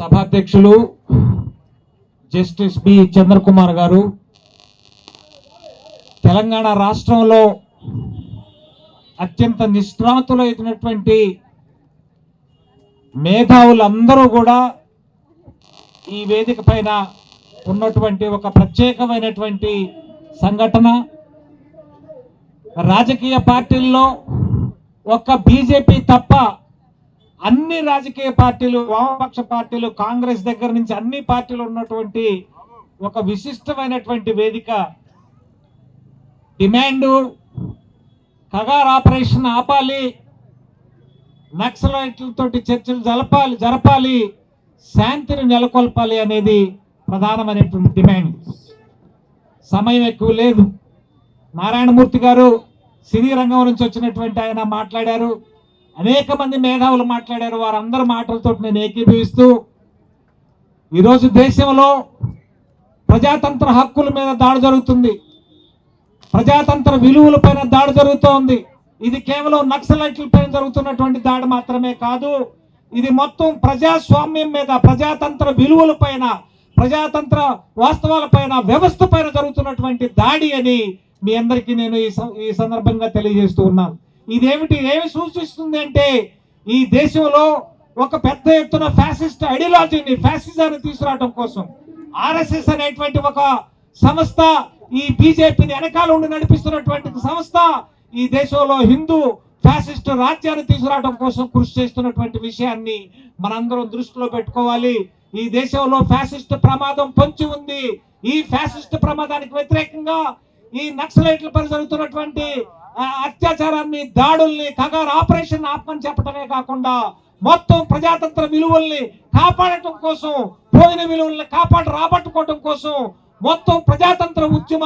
సభాధ్యక్షులు justice B Chandrakumar గారు తెలంగాణ రాష్ట్రంలో అత్యంత నిష్ణాతులైనటువంటి మేధావులందరూ కూడా ఈ వేదిక పైన ఉన్నటువంటి ఒక ప్రత్యేకమైనటువంటి సంఘటన. రాజకీయ పార్టీల్లో ఒక్క బీజేపీ తప్ప అన్ని రాజకీయ పార్టీలు వామపక్ష పార్టీలు కాంగ్రెస్ దగ్గర నుంచి అన్ని పార్టీలు ఉన్నటువంటి ఒక విశిష్టమైనటువంటి వేదిక. డిమాండు కగార్ ఆపరేషన్ ఆపాలి నక్సలైట్లతోటి చర్చలు జరపాలి జరపాలి శాంతిని నెలకొల్పాలి అనేది ప్రధానమైనటువంటి డిమాండ్. సమయం ఎక్కువ లేదు. నారాయణమూర్తి గారు సినీ రంగం నుంచి వచ్చినటువంటి ఆయన మాట్లాడారు. అనేక మంది మేధావులు మాట్లాడారు. వారందరి మాటలతో నేను ఏకీభవిస్తూ ఈరోజు దేశంలో ప్రజాతంత్ర హక్కుల మీద దాడి జరుగుతుంది. ప్రజాతంత్ర విలువలపైన దాడి జరుగుతోంది. ఇది కేవలం నక్సలైట్లపైన జరుగుతున్నటువంటి దాడి మాత్రమే కాదు ఇది మొత్తం ప్రజాస్వామ్యం మీద ప్రజాతంత్ర విలువల పైన ప్రజాతంత్ర వాస్తవాలపైన వ్యవస్థ పైన జరుగుతున్నటువంటి దాడి అని మీ అందరికీ నేను ఈ ఈ సందర్భంగా తెలియజేస్తూ ఉన్నాను. ఇదేమిటి ఏమి సూచిస్తుంది అంటే ఈ దేశంలో ఒక పెద్ద ఎత్తున ఫ్యాసిస్ట్ ఐడియాలజీని ఫ్యాసిజాన్ని తీసుకురావడం కోసం. ఆర్ఎస్ఎస్ అనేటువంటి ఒక సంస్థ ఈ బీజేపీని వెనకాల ఉండి నడిపిస్తున్నటువంటి సంస్థ ఈ దేశంలో హిందూ ఫ్యాసిస్ట్ రాజ్యాన్ని తీసుకురావడం కోసం కృషి చేస్తున్నటువంటి విషయాన్ని మనందరం దృష్టిలో పెట్టుకోవాలి. ఈ దేశంలో ఫ్యాసిస్ట్ ప్రమాదం పొంచి ఉంది. ఈ ఫ్యాసిస్ట్ ప్రమాదానికి వ్యతిరేకంగా ఈ నక్సలైట్ల పై జరుగుతున్నటువంటి అత్యాచారాన్ని దాడుల్ని కగారు ఆపరేషన్ ఆపమని చెప్పడమే కాకుండా మొత్తం ప్రజాతంత్ర విలువల్ని కాపాడటం కోసం పోయిన విలువల్ని కాపాడు రాబట్టుకోవటం కోసం మొత్తం ప్రజాతంత్ర ఉద్యమ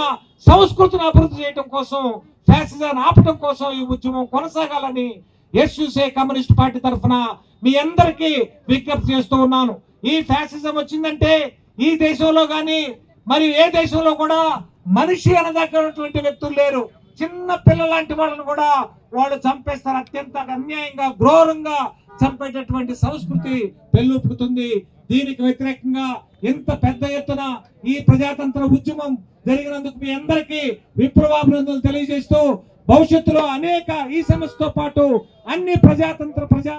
సంస్కృతిని అభివృద్ధి చేయటం కోసం ఫ్యాసిజాన్ని ఆపటం కోసం ఈ ఉద్యమం కొనసాగాలని ఎస్యూసే కమ్యూనిస్ట్ పార్టీ తరఫున మీ అందరికీ విజ్ఞప్తి చేస్తూ ఉన్నాను. ఈ ఫ్యాసిజం వచ్చిందంటే ఈ దేశంలో కానీ మరి ఏ దేశంలో కూడా మనిషి అనదగ్గటువంటి వ్యక్తులు లేరు. చిన్న పిల్ల లాంటి వాళ్ళని కూడా వాళ్ళు చంపేస్తారు. అత్యంత అన్యాయంగా ఘోరంగా చంపేటటువంటి సంస్కృతి పెళ్ళుపుకుతుంది దీనికి వ్యతిరేకంగా ఎంత పెద్ద ఎత్తున ఈ ప్రజాతంత్ర ఉద్యమం జరిగినందుకు మీ అందరికీ విప్లవాభినందనలు తెలియజేస్తూ భవిష్యత్తులో అనేక ఈ సమస్యతో పాటు అన్ని ప్రజాతంత్ర ప్రజా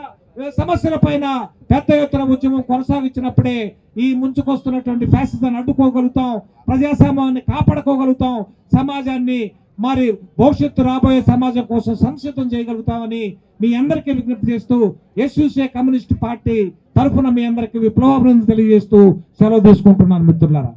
సమస్యల పైన పెద్ద ఎత్తున ఉద్యమం కొనసాగించినప్పుడే ఈ ముంచుకొస్తున్నటువంటి ఫ్యాసిజాన్ని అడ్డుకోగలుగుతాం ప్రజాస్వామ్యాన్ని కాపాడుకోగలుగుతాం సమాజాన్ని మరి భవిష్యత్తు రాబోయే సమాజం కోసం సంసిద్ధం చేయగలుగుతామని మీ అందరికీ విజ్ఞప్తి చేస్తూ ఎస్యూసే కమ్యూనిస్ట్ పార్టీ తరఫున మీ అందరికీ విప్లవాభివృద్ధి తెలియజేస్తూ సెలవు తీసుకుంటున్నాను మిత్రులారా.